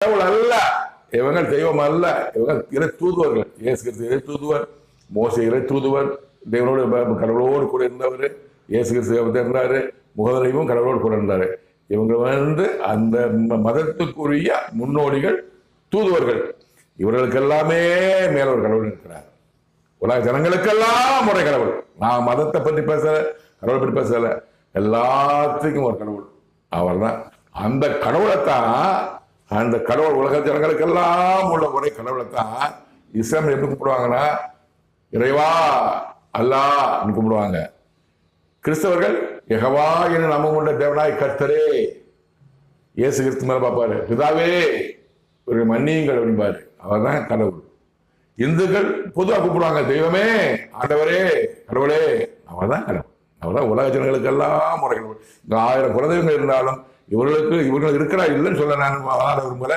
கடவுள் அல்ல. இவங்க தெய்வம் அல்ல. இவங்க இறை தூதுவர்கள். இயேசு கிறிஸ்து இறை தூதுவர் மோச இறை தூதுவர் தேவனோடு கடவுளோடு கூட இருந்தவர் இயேசு கிறிஸ்து இருந்தார் இருந்தாரு முகதரையும் கடவுளோடு கூட இருந்தார். இவங்க வந்து அந்த மதத்துக்குரிய முன்னோடிகள் தூதுவர்கள். இவர்களுக்கு எல்லாமே மேல ஒரு கடவுள் இருக்கிறார். உலக ஜனங்களுக்கெல்லாம் முறை கடவுள். நான் மதத்தை பற்றி பேசல கடவுளை பற்றி பேசல. எல்லாத்துக்கும் ஒரு கடவுள். அவர் தான் அந்த கடவுளைத்தான் அந்த கடவுள் உலக ஜனங்களுக்கெல்லாம் உள்ள ஒரே கடவுளை தான் இஸ்லாம் எப்படி கும்பிடுவாங்கன்னா? இறைவா அல்லாஹ் கும்பிடுவாங்க. கிறிஸ்தவர்கள் எகவா என்று நம்ம கொண்ட தேவனாய் கர்த்தரே. இயேசு கிறிஸ்து மேல பார்ப்பாரு. பிதாவே ஒரு மன்னியுங்கள் அப்படிம்பாரு. அவர்தான் கடவுள். இந்துக்கள் பொதுவாக கூப்பிடுவாங்க தெய்வமே ஆண்டவரே கடவுளே. அவர் தான் கடவுள். அவர்தான் உலக ஜனங்களுக்கெல்லாம் முறை கடவுள் இங்கே ஆயிரம் குலதெய்வங்கள் இருந்தாலும் இவர்களுக்கு இவர்கள் இருக்கிறா இல்லைன்னு சொல்ல நான் வாழ விரும்பல.